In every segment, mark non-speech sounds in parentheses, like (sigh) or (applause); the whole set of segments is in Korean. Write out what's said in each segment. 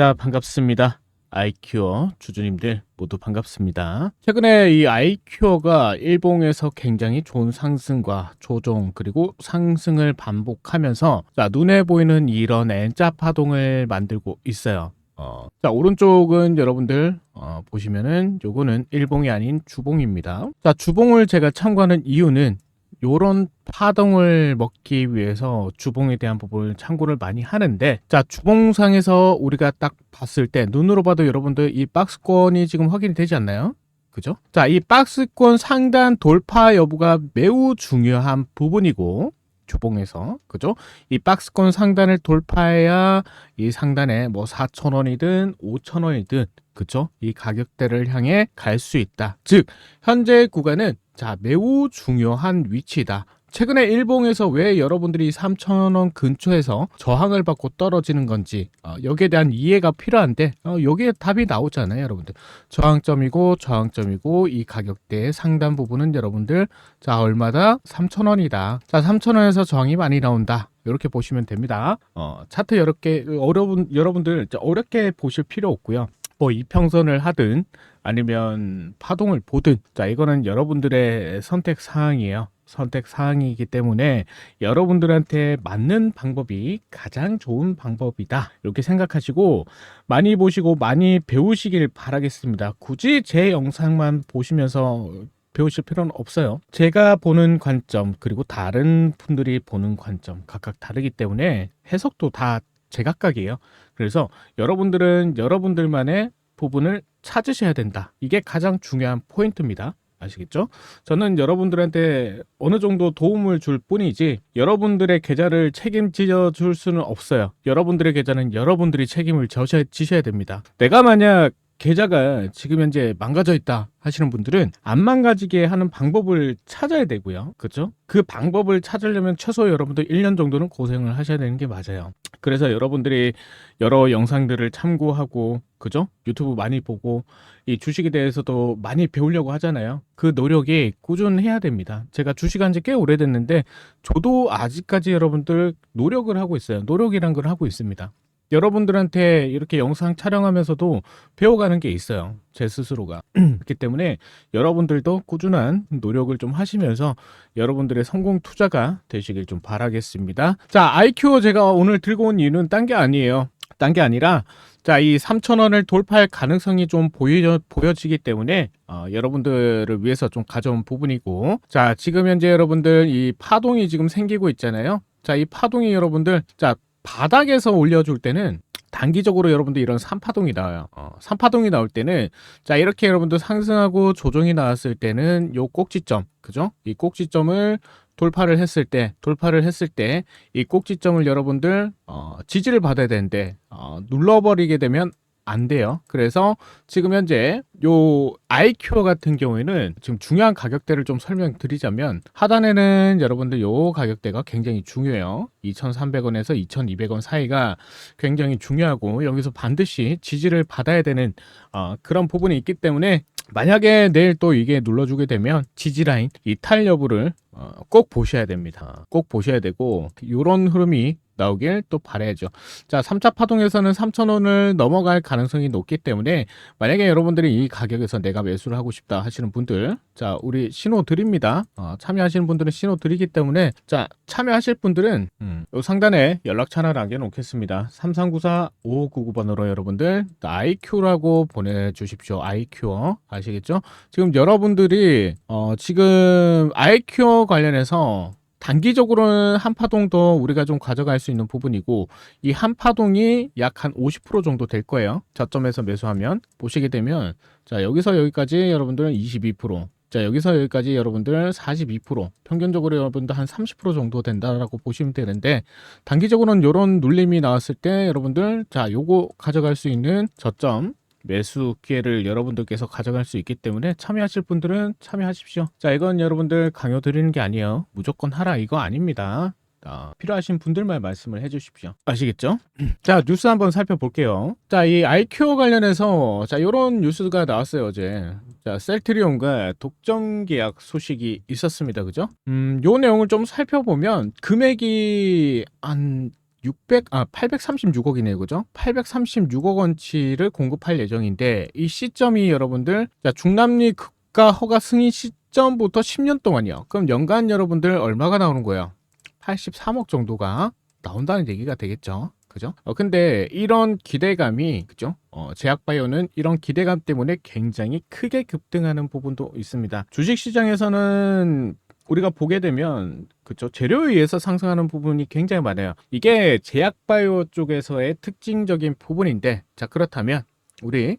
자, 반갑습니다. 아이큐어 주주님들 모두 반갑습니다. 최근에 이 아이큐어가 일봉에서 굉장히 좋은 상승과 조정 그리고 상승을 반복하면서 자, 눈에 보이는 이런 N자 파동을 만들고 있어요. 어, 자, 오른쪽은 여러분들 어, 보시면은 요거는 일봉이 아닌 주봉입니다. 자, 주봉을 제가 참고하는 이유는 요런 파동을 먹기 위해서 주봉에 대한 부분을 참고를 많이 하는데 자 주봉상에서 우리가 딱 봤을 때 눈으로 봐도 여러분들 이 박스권이 지금 확인이 되지 않나요? 그죠? 자 이 박스권 상단 돌파 여부가 매우 중요한 부분이고 주봉에서 그죠? 이 박스권 상단을 돌파해야 이 상단에 뭐 4,000원이든 5,000원이든 그죠? 이 가격대를 향해 갈 수 있다. 즉 현재 구간은 자 매우 중요한 위치다. 최근에 일봉에서 왜 여러분들이 3,000원 근처에서 저항을 받고 떨어지는 건지 어, 여기에 대한 이해가 필요한데 어, 여기에 답이 나오잖아요 여러분들. 저항점이고 저항점이고 이 가격대의 상단 부분은 여러분들 자 얼마다? 3,000원이다. 자 3,000원에서 저항이 많이 나온다. 이렇게 보시면 됩니다. 어, 차트 개 어려운 여러분들 어렵게 보실 필요 없고요. 뭐 이평선을 하든 아니면 파동을 보든 자 이거는 여러분들의 선택 사항이에요. 선택 사항이기 때문에 여러분들한테 맞는 방법이 가장 좋은 방법이다. 이렇게 생각하시고 많이 보시고 많이 배우시길 바라겠습니다. 굳이 제 영상만 보시면서 배우실 필요는 없어요. 제가 보는 관점 그리고 다른 분들이 보는 관점 각각 다르기 때문에 해석도 다 제각각이에요. 그래서 여러분들은 여러분들만의 부분을 찾으셔야 된다. 이게 가장 중요한 포인트입니다. 아시겠죠? 저는 여러분들한테 어느 정도 도움을 줄 뿐이지 여러분들의 계좌를 책임져 줄 수는 없어요. 여러분들의 계좌는 여러분들이 책임을 져셔야 지셔야 됩니다. 내가 만약 계좌가 지금 현재 망가져 있다 하시는 분들은 안 망가지게 하는 방법을 찾아야 되고요. 그렇죠? 그 방법을 찾으려면 최소 여러분들 1년 정도는 고생을 하셔야 되는 게 맞아요. 그래서 여러분들이 여러 영상들을 참고하고 그죠? 유튜브 많이 보고 이 주식에 대해서도 많이 배우려고 하잖아요. 그 노력이 꾸준해야 됩니다. 제가 주식한 지 꽤 오래됐는데 저도 아직까지 여러분들 노력을 하고 있어요. 노력이란 걸 하고 있습니다. 여러분들한테 이렇게 영상 촬영하면서도 배워가는 게 있어요. 제 스스로가. (clears throat) 그렇기 때문에 여러분들도 꾸준한 노력을 좀 하시면서 여러분들의 성공 투자가 되시길 좀 바라겠습니다. 자, IQ 제가 오늘 들고 온 이유는 딴 게 아니에요. 딴 게 아니라 자, 이 3,000원을 돌파할 가능성이 좀 보여, 보여지기 때문에 어, 여러분들을 위해서 좀 가져온 부분이고 자, 지금 현재 여러분들 이 파동이 지금 생기고 있잖아요. 자, 이 파동이 여러분들 자, 바닥에서 올려줄 때는 단기적으로 여러분들 이런 3파동이 나와요. 어, 3파동이 나올 때는 자 이렇게 여러분들 상승하고 조정이 나왔을 때는 요 꼭지점 그죠? 이 꼭지점을 돌파를 했을 때 돌파를 했을 때 이 꼭지점을 여러분들 어, 지지를 받아야 되는데 어, 눌러버리게 되면 안 돼요. 그래서 지금 현재 요 아이큐어 같은 경우에는 지금 중요한 가격대를 좀 설명드리자면 하단에는 여러분들 요 가격대가 굉장히 중요해요. 2,300원에서 2,200원 사이가 굉장히 중요하고 여기서 반드시 지지를 받아야 되는 어, 그런 부분이 있기 때문에 만약에 내일 또 이게 눌러주게 되면 지지 라인 이탈 여부를 어, 꼭 보셔야 됩니다. 꼭 보셔야 되고 이런 흐름이 나오길 또 바라야죠. 자, 3차 파동에서는 3,000원을 넘어갈 가능성이 높기 때문에 만약에 여러분들이 이 가격에서 내가 매수를 하고 싶다 하시는 분들, 자, 우리 신호 드립니다. 어, 참여하시는 분들은 신호 드리기 때문에 자, 참여하실 분들은 음, 요 상단에 연락처 하나 남겨놓겠습니다. 3394-5599번으로 여러분들 IQ라고 보내주십시오. IQ 아시겠죠? 지금 여러분들이 어, 지금 IQ 관련해서 단기적으로는 한 파동 더 우리가 좀 가져갈 수 있는 부분이고 이 한 파동이 약 한 50% 정도 될 거예요. 저점에서 매수하면 보시게 되면 자 여기서 여기까지 여러분들은 22%. 자 여기서 여기까지 여러분들 42% 평균적으로 여러분들 한 30% 정도 된다라고 보시면 되는데 단기적으로는 이런 눌림이 나왔을 때 여러분들 자 요거 가져갈 수 있는 저점 매수 기회를 여러분들께서 가져갈 수 있기 때문에 참여하실 분들은 참여하십시오. 자, 이건 여러분들 강요 드리는 게 아니에요. 무조건 하라 이거 아닙니다. 아, 필요하신 분들만 말씀을 해주십시오. 아시겠죠? (clears throat) 자, 뉴스 한번 살펴볼게요. 자, 이 IQ 관련해서 자, 이런 뉴스가 나왔어요 어제. 자, 셀트리온과 독점 계약 소식이 있었습니다. 그죠? 음, 요 내용을 좀 살펴보면 금액이 한 600, 아, 836억이네요. 그죠? 836억 원치를 공급할 예정인데, 이 시점이 여러분들, 자, 중남리 국가 허가 승인 시점부터 10년 동안이요. 그럼 연간 여러분들 얼마가 나오는 거예요? 83억 정도가 나온다는 얘기가 되겠죠. 그죠? 어, 근데 이런 기대감이, 그죠? 어, 제약바이오는 이런 기대감 때문에 굉장히 크게 급등하는 부분도 있습니다. 주식시장에서는 우리가 보게 되면 그쵸 재료에 의해서 상승하는 부분이 굉장히 많아요. 이게 제약 바이오 쪽에서의 특징적인 부분인데 자 그렇다면 우리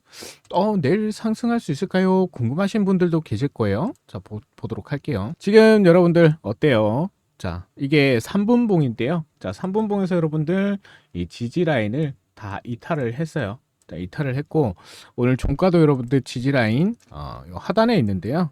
어 내일 상승할 수 있을까요? 궁금하신 분들도 계실 거예요. 자 보, 보도록 할게요. 지금 여러분들 어때요? 자 이게 3분봉인데요. 자 3분봉에서 여러분들 이 지지 라인을 다 이탈을 했어요. 자, 이탈을 했고 오늘 종가도 여러분들 지지 라인 어, 요 하단에 있는데요.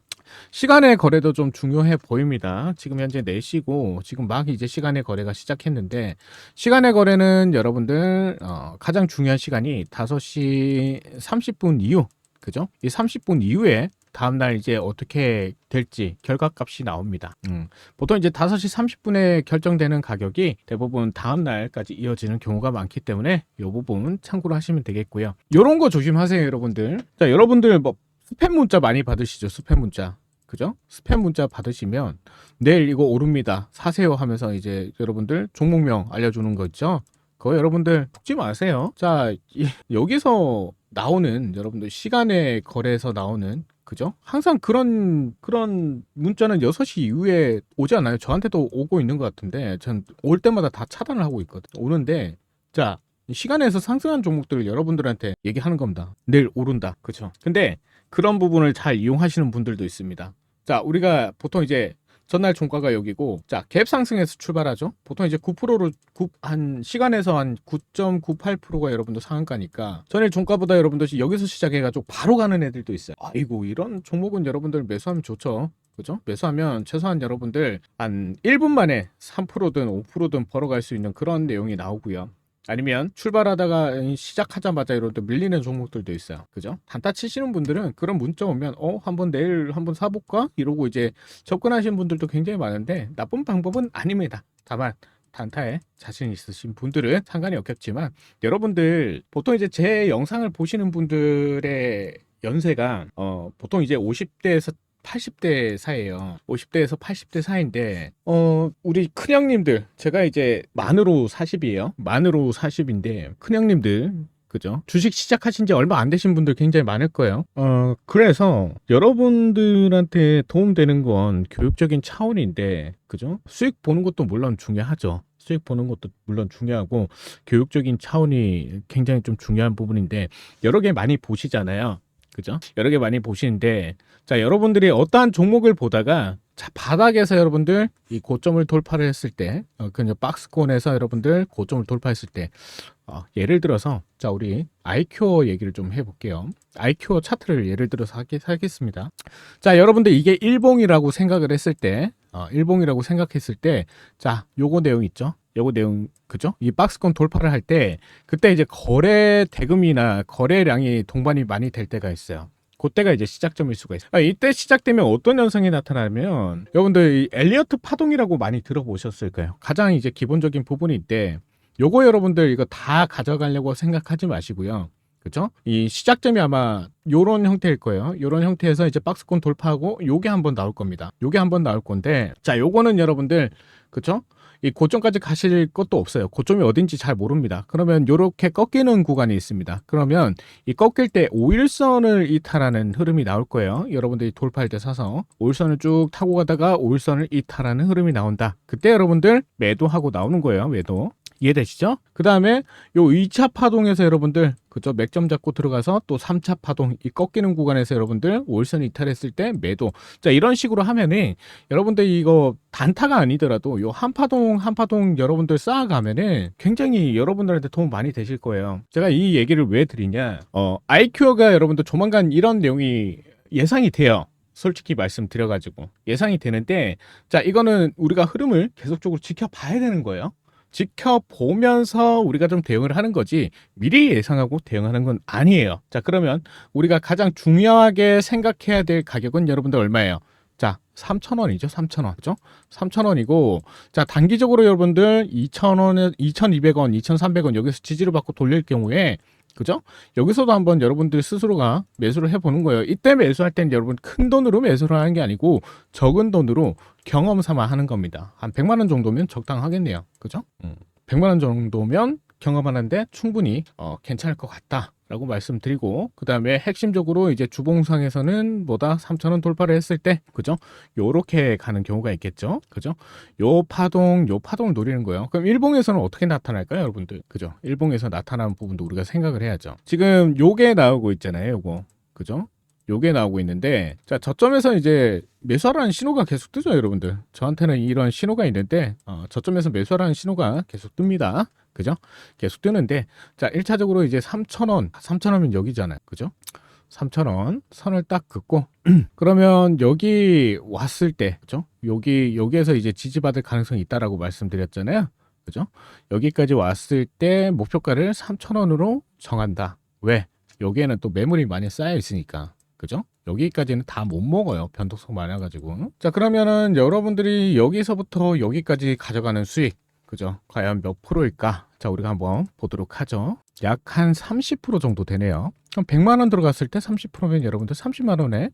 시간의 거래도 좀 중요해 보입니다. 지금 현재 4시고 지금 막 이제 시간의 거래가 시작했는데 시간의 거래는 여러분들 어, 가장 중요한 시간이 5시 30분 이후 그죠? 이 30분 이후에 다음날 이제 어떻게 될지 결과값이 나옵니다. 음, 보통 이제 5시 30분에 결정되는 가격이 대부분 다음날까지 이어지는 경우가 많기 때문에 이 부분 참고로 하시면 되겠고요. 이런 거 조심하세요, 여러분들. 자, 여러분들 뭐 스팸 문자 많이 받으시죠? 스팸 문자. 그죠? 스팸 문자 받으시면 내일 이거 오릅니다. 사세요 하면서 이제 여러분들 종목명 알려주는 거 있죠? 그거 여러분들 속지 마세요. 자, 이- 여기서 나오는 여러분들 시간에 거래에서 나오는 그죠? 항상 그런 그런 문자는 6시 이후에 오지 않아요. 저한테도 오고 있는 것 같은데 전 올 때마다 다 차단을 하고 있거든요. 오는데 자, 이 시간에서 상승한 종목들을 여러분들한테 얘기하는 겁니다. 내일 오른다. 그죠? 근데 그런 부분을 잘 이용하시는 분들도 있습니다. 자, 우리가 보통 이제 전날 종가가 여기고 자, 갭 상승에서 출발하죠. 보통 이제 9%로 한 시간에서 한 9.98%가 여러분들 상한가니까 전일 종가보다 여러분들 여기서 시작해 가지고 바로 가는 애들도 있어요. 아이고, 이런 종목은 여러분들 매수하면 좋죠. 그죠? 매수하면 최소한 여러분들 한 1분 만에 3%든 5%든 벌어갈 수 있는 그런 내용이 나오고요. 아니면 출발하다가 시작하자마자 이런데 밀리는 종목들도 있어요. 그죠? 단타 치시는 분들은 그런 문자 오면 어 한번 내일 한번 사볼까 이러고 이제 접근하시는 분들도 굉장히 많은데 나쁜 방법은 아닙니다. 다만 단타에 자신 있으신 분들은 상관이 없겠지만 여러분들 보통 이제 제 영상을 보시는 분들의 연세가 어 보통 이제 50대에서 80대 사이에요. 50대에서 80대 사이인데, 어, 우리 큰형님들, 제가 이제 만으로 40이에요. 만으로 40인데, 큰형님들, 그죠? 주식 시작하신 지 얼마 안 되신 분들 굉장히 많을 거예요. 어, 그래서 여러분들한테 도움되는 건 교육적인 차원인데, 그죠? 수익 보는 것도 물론 중요하죠. 수익 보는 것도 물론 중요하고, 교육적인 차원이 굉장히 좀 중요한 부분인데, 여러 개 많이 보시잖아요. 그죠? 여러 개 많이 보시는데, 자, 여러분들이 어떠한 종목을 보다가 자, 바닥에서 여러분들 이 고점을 돌파를 했을 때, 어, 그냥 박스권에서 여러분들 고점을 돌파했을 때, 어, 예를 들어서 자, 우리 아이큐어 얘기를 좀 해볼게요. 아이큐어 차트를 예를 들어서 하겠, 하겠 습니다. 자, 여러분들 이게 일봉이라고 생각을 했을 때, 어, 일봉이라고 생각했을 때, 자, 요거 내용 있죠? 요거 내용, 그죠? 이 박스권 돌파를 할 때, 그때 이제 거래 대금이나 거래량이 동반이 많이 될 때가 있어요. 그때가 이제 시작점일 수가 있어요. 아, 이때 시작되면 어떤 현상이 나타나면 여러분들 이 엘리어트 파동이라고 많이 들어보셨을 거예요. 가장 이제 기본적인 부분인데 요거 여러분들 이거 다 가져가려고 생각하지 마시고요. 그죠? 이 시작점이 아마 요런 형태일 거예요. 요런 형태에서 이제 박스권 돌파하고 요게 한번 나올 겁니다. 요게 한번 나올 건데 자, 요거는 여러분들 그죠? 이 고점까지 가실 것도 없어요. 고점이 어딘지 잘 모릅니다. 그러면 요렇게 꺾이는 구간이 있습니다. 그러면 이 꺾일 때 5일선을 이탈하는 흐름이 나올 거예요. 여러분들이 돌파할 때 사서 5일선을 쭉 타고 가다가 5일선을 이탈하는 흐름이 나온다. 그때 여러분들 매도하고 나오는 거예요. 매도. 이해되시죠? 그 다음에 요 2차 파동에서 여러분들 그죠 맥점 잡고 들어가서 또 3차 파동 이 꺾이는 구간에서 여러분들 5일선 이탈했을 때 매도. 자 이런 식으로 하면은 여러분들 이거 단타가 아니더라도 요 한 파동 한 파동 여러분들 쌓아가면은 굉장히 여러분들한테 도움 많이 되실 거예요. 제가 이 얘기를 왜 드리냐? 어 아이큐어가 여러분들 조만간 이런 내용이 예상이 돼요. 솔직히 말씀드려가지고. 예상이 되는데 자 이거는 우리가 흐름을 계속적으로 지켜봐야 되는 거예요 지켜보면서 우리가 좀 대응을 하는 거지 미리 예상하고 대응하는 건 아니에요. 자, 그러면 우리가 가장 중요하게 생각해야 될 가격은 여러분들 얼마예요? 자, 3,000원이죠. 3,000원. 그죠? 3,000원이고 자, 단기적으로 여러분들 2,000원에 2,200원, 2,300원 여기서 지지를 받고 돌릴 경우에 그죠? 여기서도 한번 여러분들 스스로가 매수를 해 보는 거예요. 이때 매수할 땐 여러분 큰 돈으로 매수를 하는 게 아니고 적은 돈으로 경험 삼아 하는 겁니다. 한 100만 원 정도면 적당하겠네요. 그죠? 음. 100만 원 정도면 경험하는데 충분히 어, 괜찮을 것 같다 라고 말씀드리고 그 다음에 핵심적으로 이제 주봉상에서는 뭐다 3,000원 돌파를 했을 때 그죠? 요렇게 가는 경우가 있겠죠. 그죠? 요 파동 요 파동을 노리는 거예요. 그럼 일봉에서는 어떻게 나타날까요, 여러분들? 그죠? 일봉에서 나타나는 부분도 우리가 생각을 해야죠. 지금 요게 나오고 있잖아요, 요거. 그죠? 요게 나오고 있는데 자 저점에서 이제 매수하라는 신호가 계속 뜨죠 여러분들 저한테는 이런 신호가 있는데 어, 저점에서 매수하라는 신호가 계속 뜹니다 그죠? 계속 뜨는데 자 1차적으로 이제 3,000원 3,000원이면 여기잖아요. 그죠? 3,000원 선을 딱 긋고 (clears throat) 그러면 여기 왔을 때 그죠? 여기 여기에서 이제 지지받을 가능성이 있다라고 말씀드렸잖아요. 그죠? 여기까지 왔을 때 목표가를 3,000원으로 정한다. 왜? 여기에는 또 매물이 많이 쌓여 있으니까. 그죠? 여기까지는 다 못 먹어요. 변동성 많아가지고. 자, 그러면은 여러분들이 여기서부터 여기까지 가져가는 수익, 그죠? 과연 몇 프로일까? 자, 우리가 한번 보도록 하죠. 약 한 30% 정도 되네요. 그럼 100만 원 들어갔을 때 30%면 여러분들 30만 원에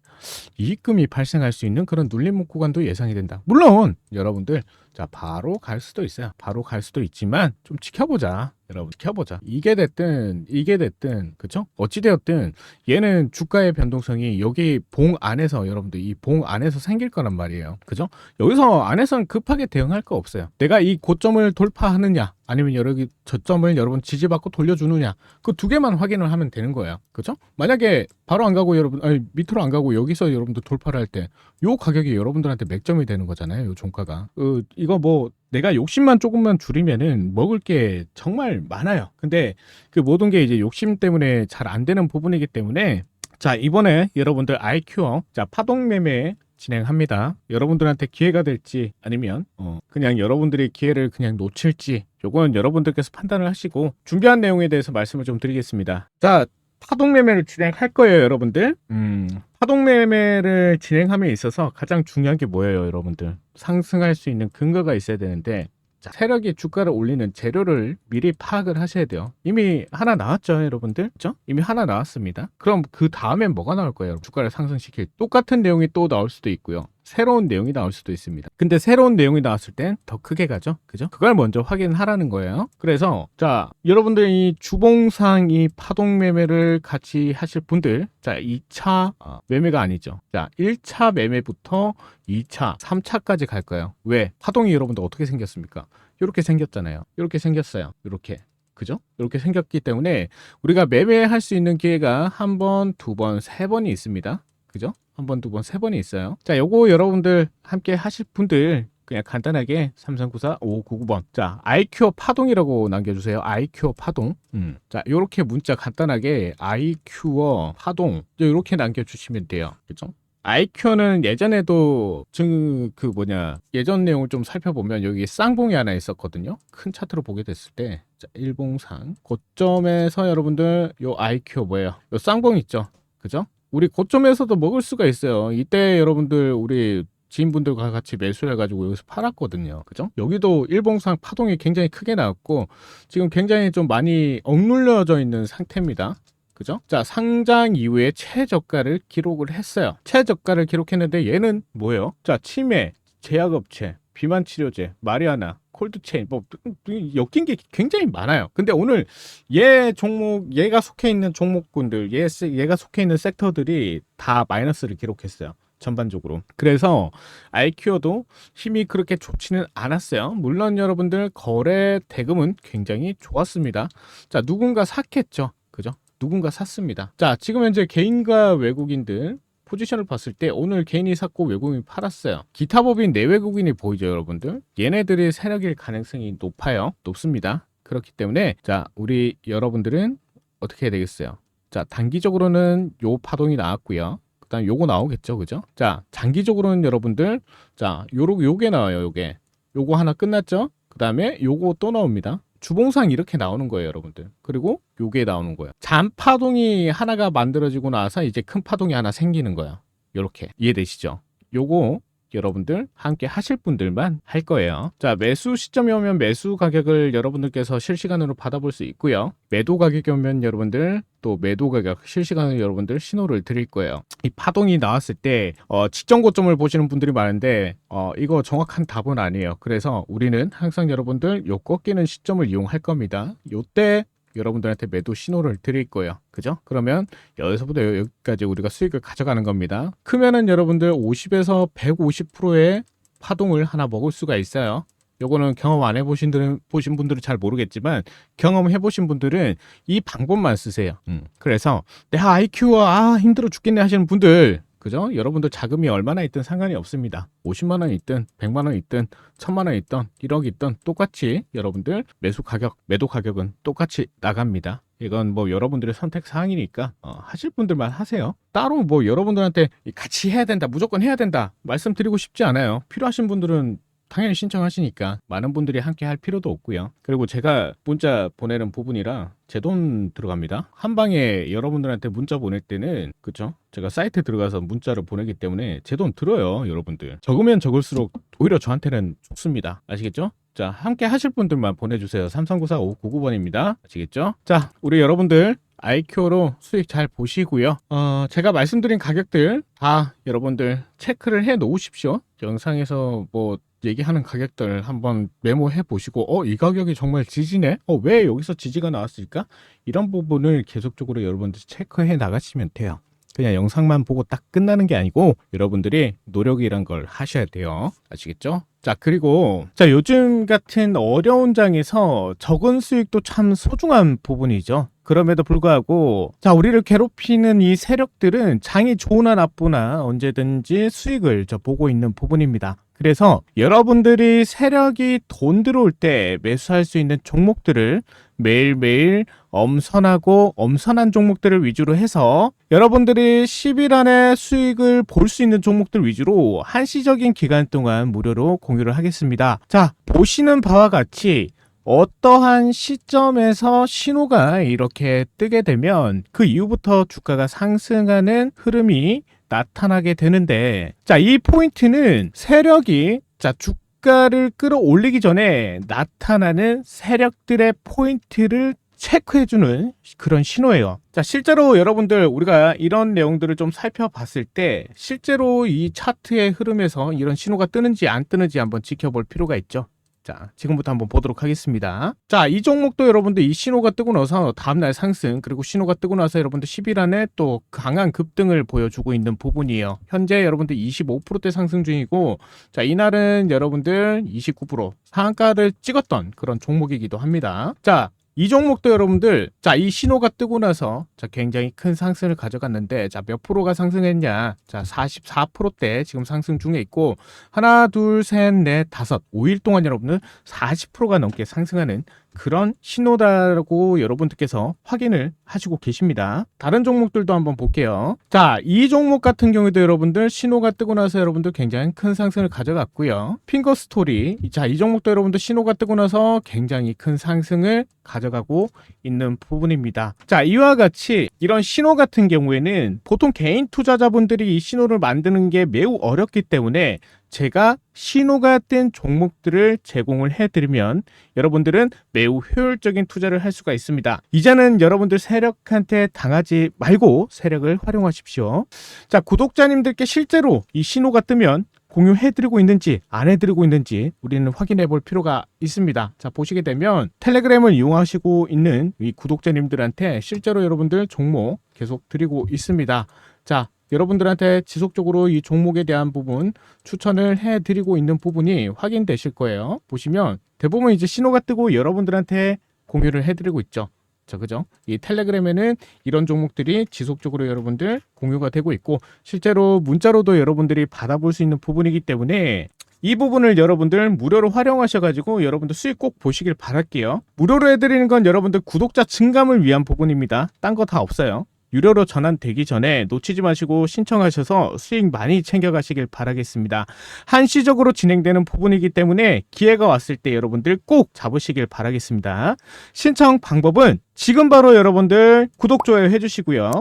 이익금이 발생할 수 있는 그런 눌림목 구간도 예상이 된다. 물론 여러분들 자 바로 갈 수도 있어요. 바로 갈 수도 있지만 좀 지켜보자. 여러분 지켜보자. 이게 됐든 이게 됐든 그쵸? 어찌 되었든 얘는 주가의 변동성이 여기 봉 안에서 여러분들 이 봉 안에서 생길 거란 말이에요. 그죠? 여기서 안에서는 급하게 대응할 거 없어요. 내가 이 고점을 돌파하느냐 아니면 여기 저점을 여러분 지지받고 돌려주느냐 그 두 개만 확인을 하면 되는 거예요. 그죠? 만약에 바로 안 가고 여러분 아니 밑으로 안 가고 여기서 여러분들 돌파를 할 때 요 가격이 여러분들한테 맥점이 되는 거잖아요. 요 종가가. 어, 이거 뭐 내가 욕심만 조금만 줄이면은 먹을 게 정말 많아요. 근데 그 모든 게 이제 욕심 때문에 잘 안 되는 부분이기 때문에 자 이번에 여러분들 IQ 자 파동 매매 진행합니다. 여러분들한테 기회가 될지 아니면 어, 그냥 여러분들이 기회를 그냥 놓칠지 요건 여러분들께서 판단을 하시고 준비한 내용에 대해서 말씀을 좀 드리겠습니다. 자 파동 매매를 진행할 거예요, 여러분들. 음, 파동 매매를 진행함에 있어서 가장 중요한 게 뭐예요, 여러분들? 상승할 수 있는 근거가 있어야 되는데 자, 세력이 주가를 올리는 재료를 미리 파악을 하셔야 돼요. 이미 하나 나왔죠, 여러분들? 그죠? 이미 하나 나왔습니다. 그럼 그 다음엔 뭐가 나올 거예요? 주가를 상승시킬 똑같은 내용이 또 나올 수도 있고요. 새로운 내용이 나올 수도 있습니다. 근데 새로운 내용이 나왔을 땐 더 크게 가죠. 그죠? 그걸 먼저 확인하라는 거예요. 그래서 자, 여러분들 이 주봉상 이 파동 매매를 같이 하실 분들 자, 2차 어, 매매가 아니죠. 자, 1차 매매부터 2차, 3차까지 갈 거예요. 왜? 파동이 여러분들 어떻게 생겼습니까? 이렇게 생겼잖아요. 이렇게 생겼어요. 이렇게. 그죠? 이렇게 생겼기 때문에 우리가 매매할 수 있는 기회가 한 번, 두 번, 세 번이 있습니다. 그죠? 한 번, 두 번, 세 번이 있어요. 자, 요거 여러분들 함께 하실 분들 그냥 간단하게 3394 5599번. 자, IQ 파동이라고 남겨주세요. IQ 파동. 음. 자, 요렇게 문자 간단하게 IQ 파동. 요렇게 남겨주시면 돼요. 그죠? IQ는 예전에도 증, 그 뭐냐, 예전 내용을 좀 살펴보면 여기 쌍봉이 하나 있었거든요. 큰 차트로 보게 됐을 때, 자, 일봉상. 고점에서 여러분들 요 IQ 뭐예요? 요 쌍봉 있죠? 그죠? 우리 고점에서도 먹을 수가 있어요. 이때 여러분들 우리 지인분들과 같이 매수를 해가지고 여기서 팔았거든요. 그죠? 여기도 일봉상 파동이 굉장히 크게 나왔고 지금 굉장히 좀 많이 억눌려져 있는 상태입니다. 그죠? 자, 상장 이후에 최저가를 기록을 했어요. 최저가를 기록했는데 얘는 뭐예요? 자, 치매, 제약업체, 비만치료제, 마리아나, 콜드체인, 뭐 엮인 게 굉장히 많아요. 근데 오늘 얘 종목, 얘가 속해 있는 종목군들, 얘, 얘가 속해 있는 섹터들이 다 마이너스를 기록했어요. 전반적으로. 그래서 IQ도 힘이 그렇게 좋지는 않았어요. 물론 여러분들 거래 대금은 굉장히 좋았습니다. 자, 누군가 샀겠죠. 그죠? 누군가 샀습니다. 자, 지금 현재 개인과 외국인들 포지션을 봤을 때 오늘 개인이 샀고 외국인이 팔았어요. 기타 법인 내외국인이 보이죠, 여러분들? 얘네들이 세력일 가능성이 높아요. 높습니다. 그렇기 때문에 자, 우리 여러분들은 어떻게 해야 되겠어요? 자, 단기적으로는 요 파동이 나왔고요. 그다음 요거 나오겠죠, 그죠? 자, 장기적으로는 여러분들 자, 요로 요게 나와요, 요게. 요거 하나 끝났죠? 그다음에 요거 또 나옵니다. 주봉상 이렇게 나오는 거예요, 여러분들. 그리고 요게 나오는 거예요. 잔파동이 하나가 만들어지고 나서 이제 큰 파동이 하나 생기는 거예요. 요렇게. 이해되시죠? 요거 여러분들 함께 하실 분들만 할 거예요. 자, 매수 시점이 오면 매수 가격을 여러분들께서 실시간으로 받아볼 수 있고요. 매도 가격이 오면 여러분들 또 매도 가격 실시간으로 여러분들 신호를 드릴 거예요. 이 파동이 나왔을 때 어, 직전 고점을 보시는 분들이 많은데 어, 이거 정확한 답은 아니에요. 그래서 우리는 항상 여러분들 요 꺾이는 시점을 이용할 겁니다. 요때 여러분들한테 매도 신호를 드릴 거예요. 그죠? 그러면 여기서부터 여기까지 우리가 수익을 가져가는 겁니다. 크면은 여러분들 50에서 150%의 파동을 하나 먹을 수가 있어요. 요거는 경험 안 해보신 분들은, 보신 분들은 잘 모르겠지만 경험해보신 분들은 이 방법만 쓰세요. 음. 그래서 내가 IQ가 아 힘들어 죽겠네 하시는 분들 그죠? 여러분들 자금이 얼마나 있든 상관이 없습니다. 50만 원 있든 100만 원 있든 1000만 원 있든 1억 있든 똑같이 여러분들 매수 가격, 매도 가격은 똑같이 나갑니다. 이건 뭐 여러분들의 선택 사항이니까 어, 하실 분들만 하세요. 따로 뭐 여러분들한테 같이 해야 된다, 무조건 해야 된다 말씀드리고 싶지 않아요. 필요하신 분들은 당연히 신청하시니까 많은 분들이 함께 할 필요도 없고요. 그리고 제가 문자 보내는 부분이라 제 돈 들어갑니다. 한 방에 여러분들한테 문자 보낼 때는 그쵸? 제가 사이트에 들어가서 문자를 보내기 때문에 제 돈 들어요, 여러분들. 적으면 적을수록 오히려 저한테는 좋습니다. 아시겠죠? 자, 함께 하실 분들만 보내주세요. 3394-5999번입니다. 아시겠죠? 자, 우리 여러분들 아이큐로 수익 잘 보시고요. 어, 제가 말씀드린 가격들 다 여러분들 체크를 해 놓으십시오. 영상에서 뭐 얘기하는 가격들 한번 메모해 보시고 어 이 가격이 정말 지지네? 어 왜 여기서 지지가 나왔을까? 이런 부분을 계속적으로 여러분들 체크해 나가시면 돼요. 그냥 영상만 보고 딱 끝나는 게 아니고 여러분들이 노력이란 걸 하셔야 돼요. 아시겠죠? 자 그리고 자 요즘 같은 어려운 장에서 적은 수익도 참 소중한 부분이죠 그럼에도 불구하고 자 우리를 괴롭히는 이 세력들은 장이 좋으나 나쁘나 언제든지 수익을 저 보고 있는 부분입니다. 그래서 여러분들이 세력이 돈 들어올 때 매수할 수 있는 종목들을 매일매일 엄선하고 엄선한 종목들을 위주로 해서 여러분들이 10일 안에 수익을 볼 수 있는 종목들 위주로 한시적인 기간 동안 무료로 공유를 하겠습니다. 자, 보시는 바와 같이 어떠한 시점에서 신호가 이렇게 뜨게 되면 그 이후부터 주가가 상승하는 흐름이 나타나게 되는데 자, 이 포인트는 세력이 자, 주가를 끌어올리기 전에 나타나는 세력들의 포인트를 체크해주는 그런 신호예요. 자, 실제로 여러분들 우리가 이런 내용들을 좀 살펴봤을 때 실제로 이 차트의 흐름에서 이런 신호가 뜨는지 안 뜨는지 한번 지켜볼 필요가 있죠. 자, 지금부터 한번 보도록 하겠습니다. 자, 이 종목도 여러분들 이 신호가 뜨고 나서 다음날 상승, 그리고 신호가 뜨고 나서 여러분들 10일 안에 또 강한 급등을 보여주고 있는 부분이에요. 현재 여러분들 25%대 상승 중이고, 자, 이날은 여러분들 29% 상한가를 찍었던 그런 종목이기도 합니다. 자, 이 종목도 여러분들 자 이 신호가 뜨고 나서 자 굉장히 큰 상승을 가져갔는데 자 몇 프로가 상승했냐? 자 44%대 지금 상승 중에 있고 하나 둘 셋 넷 다섯 5일 동안 여러분들 40%가 넘게 상승하는 그런 신호다라고 여러분들께서 확인을 하시고 계십니다. 다른 종목들도 한번 볼게요. 자, 이 종목 같은 경우도 여러분들 신호가 뜨고 나서 여러분들 굉장히 큰 상승을 가져갔고요. 핑거 스토리. 자, 이 종목도 여러분들 신호가 뜨고 나서 굉장히 큰 상승을 가져가고 있는 부분입니다. 자, 이와 같이 이런 신호 같은 경우에는 보통 개인 투자자분들이 이 신호를 만드는 게 매우 어렵기 때문에 제가 신호가 뜬 종목들을 제공을 해드리면 여러분들은 매우 효율적인 투자를 할 수가 있습니다. 이제는 여러분들 세력한테 당하지 말고 세력을 활용하십시오. 자, 구독자님들께 실제로 이 신호가 뜨면 공유해드리고 있는지 안 해드리고 있는지 우리는 확인해 볼 필요가 있습니다. 자 보시게 되면 텔레그램을 이용하시고 있는 이 구독자님들한테 실제로 여러분들 종목 계속 드리고 있습니다. 자 여러분들한테 지속적으로 이 종목에 대한 부분 추천을 해드리고 있는 부분이 확인되실 거예요. 보시면 대부분 이제 신호가 뜨고 여러분들한테 공유를 해드리고 있죠. 자, 그죠? 이 텔레그램에는 이런 종목들이 지속적으로 여러분들 공유가 되고 있고 실제로 문자로도 여러분들이 받아볼 수 있는 부분이기 때문에 이 부분을 여러분들 무료로 활용하셔가지고 여러분들 수익 꼭 보시길 바랄게요. 무료로 해드리는 건 여러분들 구독자 증감을 위한 부분입니다. 딴 거 다 없어요. 유료로 전환되기 전에 놓치지 마시고 신청하셔서 수익 많이 챙겨가시길 바라겠습니다. 한시적으로 진행되는 부분이기 때문에 기회가 왔을 때 여러분들 꼭 잡으시길 바라겠습니다. 신청 방법은 지금 바로 여러분들 구독, 좋아요 해주시고요.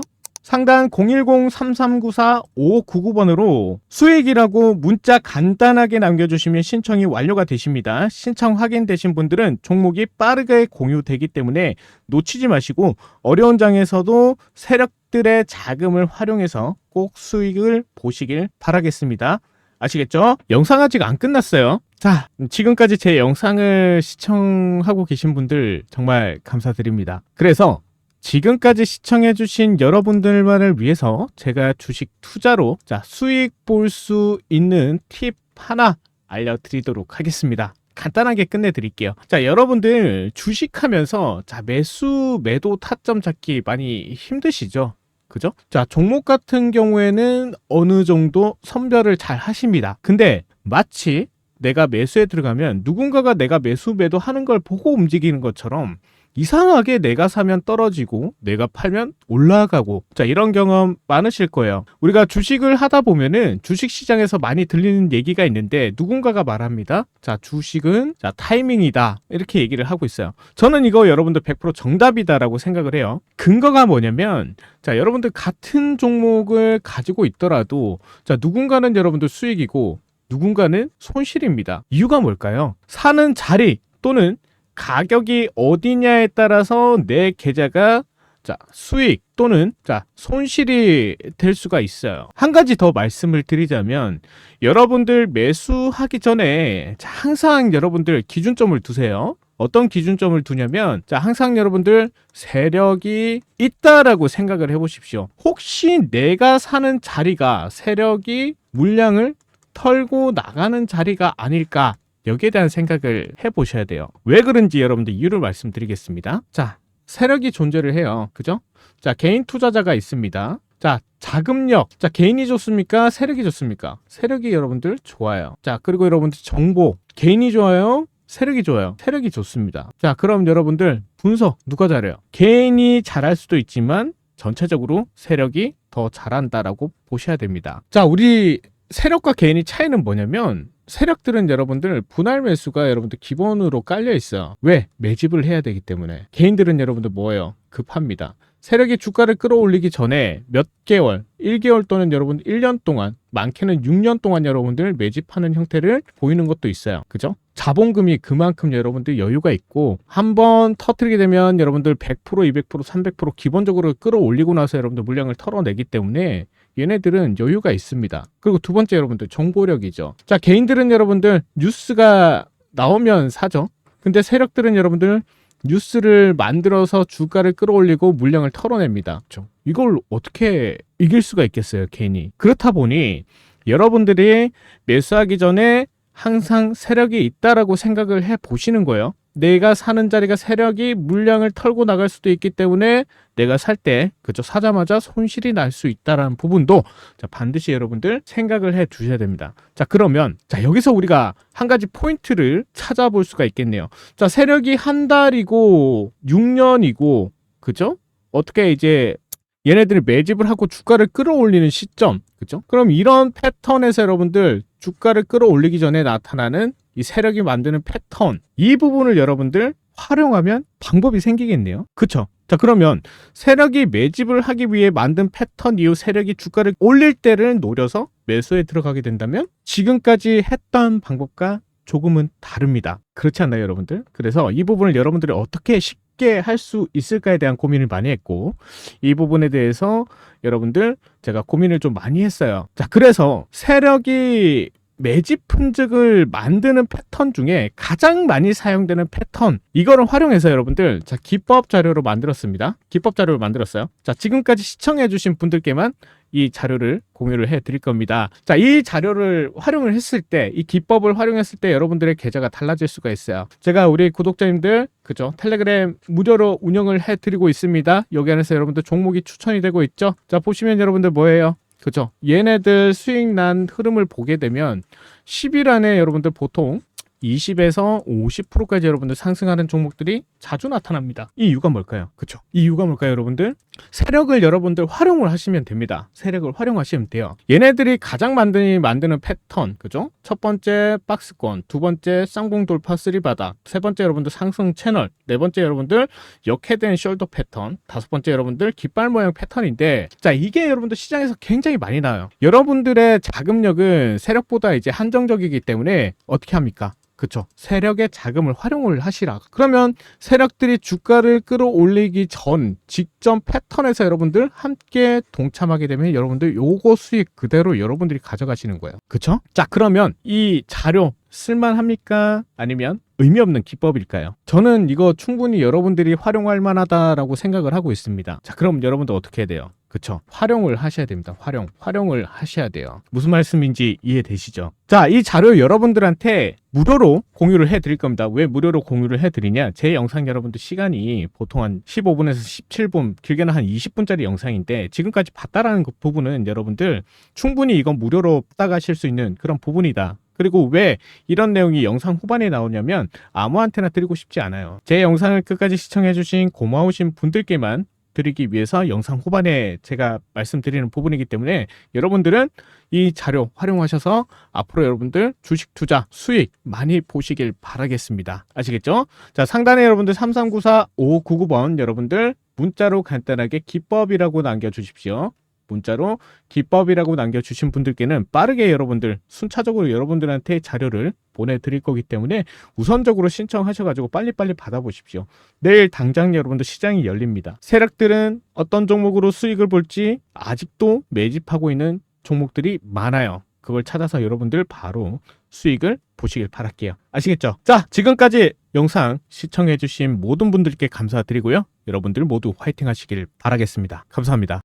상단 010-3394-5599번으로 수익이라고 문자 간단하게 남겨주시면 신청이 완료가 되십니다. 신청 확인되신 분들은 종목이 빠르게 공유되기 때문에 놓치지 마시고 어려운 장에서도 세력들의 자금을 활용해서 꼭 수익을 보시길 바라겠습니다. 아시겠죠? 영상 아직 안 끝났어요. 자, 지금까지 제 영상을 시청하고 계신 분들 정말 감사드립니다. 그래서 지금까지 시청해주신 여러분들만을 위해서 제가 주식 투자로 자, 수익 볼 수 있는 팁 하나 알려드리도록 하겠습니다. 간단하게 끝내드릴게요. 자, 여러분들 주식하면서 자, 매수, 매도 타점 잡기 많이 힘드시죠? 그죠? 자, 종목 같은 경우에는 어느 정도 선별을 잘 하십니다. 근데 마치 내가 매수에 들어가면 누군가가 내가 매수 매도 하는 걸 보고 움직이는 것처럼 이상하게 내가 사면 떨어지고 내가 팔면 올라가고 자 이런 경험 많으실 거예요. 우리가 주식을 하다 보면은 주식 시장에서 많이 들리는 얘기가 있는데 누군가가 말합니다. 자 주식은 자 타이밍이다 이렇게 얘기를 하고 있어요. 저는 이거 여러분들 100% 정답이다라고 생각을 해요. 근거가 뭐냐면 자 여러분들 같은 종목을 가지고 있더라도 자 누군가는 여러분들 수익이고 누군가는 손실입니다. 이유가 뭘까요? 사는 자리 또는 가격이 어디냐에 따라서 내 계좌가 자, 수익 또는 자, 손실이 될 수가 있어요. 한 가지 더 말씀을 드리자면 여러분들 매수하기 전에 자, 항상 여러분들 기준점을 두세요. 어떤 기준점을 두냐면 자, 항상 여러분들 세력이 있다라고 생각을 해 보십시오. 혹시 내가 사는 자리가 세력이 물량을 털고 나가는 자리가 아닐까? 여기에 대한 생각을 해 보셔야 돼요. 왜 그런지 여러분들 이유를 말씀드리겠습니다. 자, 세력이 존재를 해요. 그죠? 자, 개인 투자자가 있습니다. 자, 자금력. 자, 개인이 좋습니까? 세력이 좋습니까? 세력이 여러분들 좋아요. 자, 그리고 여러분들 정보. 개인이 좋아요? 세력이 좋아요. 세력이 좋습니다. 자, 그럼 여러분들 분석 누가 잘해요? 개인이 잘할 수도 있지만 전체적으로 세력이 더 잘한다라고 보셔야 됩니다. 자, 우리 세력과 개인의 차이는 뭐냐면 세력들은 여러분들 분할 매수가 여러분들 기본으로 깔려 있어요. 왜? 매집을 해야 되기 때문에. 개인들은 여러분들 뭐예요? 급합니다. 세력이 주가를 끌어올리기 전에 몇 개월, 1개월 또는 여러분 1년 동안, 많게는 6년 동안 여러분들 매집하는 형태를 보이는 것도 있어요. 그죠? 자본금이 그만큼 여러분들 여유가 있고 한 번 터트리게 되면 여러분들 100%, 200%, 300% 기본적으로 끌어올리고 나서 여러분들 물량을 털어내기 때문에 얘네들은 여유가 있습니다. 그리고 두 번째 여러분들 정보력이죠. 자, 개인들은 여러분들 뉴스가 나오면 사죠. 근데 세력들은 여러분들 뉴스를 만들어서 주가를 끌어올리고 물량을 털어냅니다. 이걸 어떻게 이길 수가 있겠어요, 개인이. 그렇다 보니 여러분들이 매수하기 전에 항상 세력이 있다라고 생각을 해 보시는 거예요. 내가 사는 자리가 세력이 물량을 털고 나갈 수도 있기 때문에 내가 살 때 그죠 사자마자 손실이 날 수 있다라는 부분도 자, 반드시 여러분들 생각을 해 두셔야 됩니다. 자 그러면 자 여기서 우리가 한 가지 포인트를 찾아볼 수가 있겠네요. 자 세력이 한 달이고 6년이고 그죠? 어떻게 이제 얘네들이 매집을 하고 주가를 끌어올리는 시점 그죠? 그럼 이런 패턴에서 여러분들 주가를 끌어올리기 전에 나타나는 이 세력이 만드는 패턴 이 부분을 여러분들 활용하면 방법이 생기겠네요. 그쵸? 자 그러면 세력이 매집을 하기 위해 만든 패턴 이후 세력이 주가를 올릴 때를 노려서 매수에 들어가게 된다면 지금까지 했던 방법과 조금은 다릅니다. 그렇지 않나요, 여러분들? 그래서 이 부분을 여러분들이 어떻게 쉽게 할 수 있을까에 대한 고민을 많이 했고 이 부분에 대해서 여러분들 제가 고민을 좀 많이 했어요. 자, 그래서 세력이 매집 품직을 만드는 패턴 중에 가장 많이 사용되는 패턴. 이거를 활용해서 여러분들 자 기법 자료로 만들었습니다. 기법 자료를 만들었어요. 자 지금까지 시청해 주신 분들께만 이 자료를 공유를 해 드릴 겁니다. 자 이 자료를 활용을 했을 때 이 기법을 활용했을 때 여러분들의 계좌가 달라질 수가 있어요. 제가 우리 구독자님들 그죠? 텔레그램 무료로 운영을 해 드리고 있습니다. 여기 안에서 여러분들 종목이 추천이 되고 있죠? 자 보시면 여러분들 뭐예요 그죠? 얘네들 수익 난 흐름을 보게 되면 10일 안에 여러분들 보통 20에서 50%까지 여러분들 상승하는 종목들이 자주 나타납니다. 이 이유가 뭘까요? 그쵸? 이 이유가 뭘까요, 여러분들? 세력을 여러분들 활용을 하시면 됩니다. 세력을 활용하시면 돼요. 얘네들이 가장 만드는 만드는 패턴, 그죠? 첫 번째 박스권, 두 번째 쌍봉 돌파 쓰리 바닥, 세 번째 여러분들 상승 채널, 네 번째 여러분들 역해된 숄더 패턴, 다섯 번째 여러분들 깃발 모양 패턴인데, 자 이게 여러분들 시장에서 굉장히 많이 나와요. 여러분들의 자금력은 세력보다 이제 한정적이기 때문에 어떻게 합니까? 그쵸. 세력의 자금을 활용을 하시라. 그러면 세력들이 주가를 끌어올리기 전 직전 패턴에서 여러분들 함께 동참하게 되면 여러분들 요거 수익 그대로 여러분들이 가져가시는 거예요. 그쵸? 자, 그러면 이 자료 쓸만합니까? 아니면 의미 없는 기법일까요? 저는 이거 충분히 여러분들이 활용할 만하다라고 생각을 하고 있습니다. 자, 그럼 여러분들 어떻게 해야 돼요? 그쵸. 활용을 하셔야 됩니다. 활용. 활용을 하셔야 돼요. 무슨 말씀인지 이해되시죠? 자, 이 자료 여러분들한테 무료로 공유를 해 드릴 겁니다. 왜 무료로 공유를 해 드리냐? 제 영상 여러분들 시간이 보통 한 15분에서 17분, 길게는 한 20분짜리 영상인데 지금까지 봤다라는 그 부분은 여러분들 충분히 이건 무료로 따가실 수 있는 그런 부분이다. 그리고 왜 이런 내용이 영상 후반에 나오냐면 아무한테나 드리고 싶지 않아요. 제 영상을 끝까지 시청해주신 고마우신 분들께만 드리기 위해서 영상 후반에 제가 말씀드리는 부분이기 때문에 여러분들은 이 자료 활용하셔서 앞으로 여러분들 주식 투자 수익 많이 보시길 바라겠습니다. 아시겠죠? 자, 상단에 여러분들 3394 5599번 여러분들 문자로 간단하게 기법이라고 남겨주십시오. 문자로 기법이라고 남겨주신 분들께는 빠르게 여러분들 순차적으로 여러분들한테 자료를 보내드릴 거기 때문에 우선적으로 신청하셔가지고 빨리빨리 받아보십시오. 내일 당장 여러분들 시장이 열립니다. 세력들은 어떤 종목으로 수익을 볼지 아직도 매집하고 있는 종목들이 많아요. 그걸 찾아서 여러분들 바로 수익을 보시길 바랄게요. 아시겠죠? 자, 지금까지 영상 시청해주신 모든 분들께 감사드리고요. 여러분들 모두 화이팅 하시길 바라겠습니다. 감사합니다.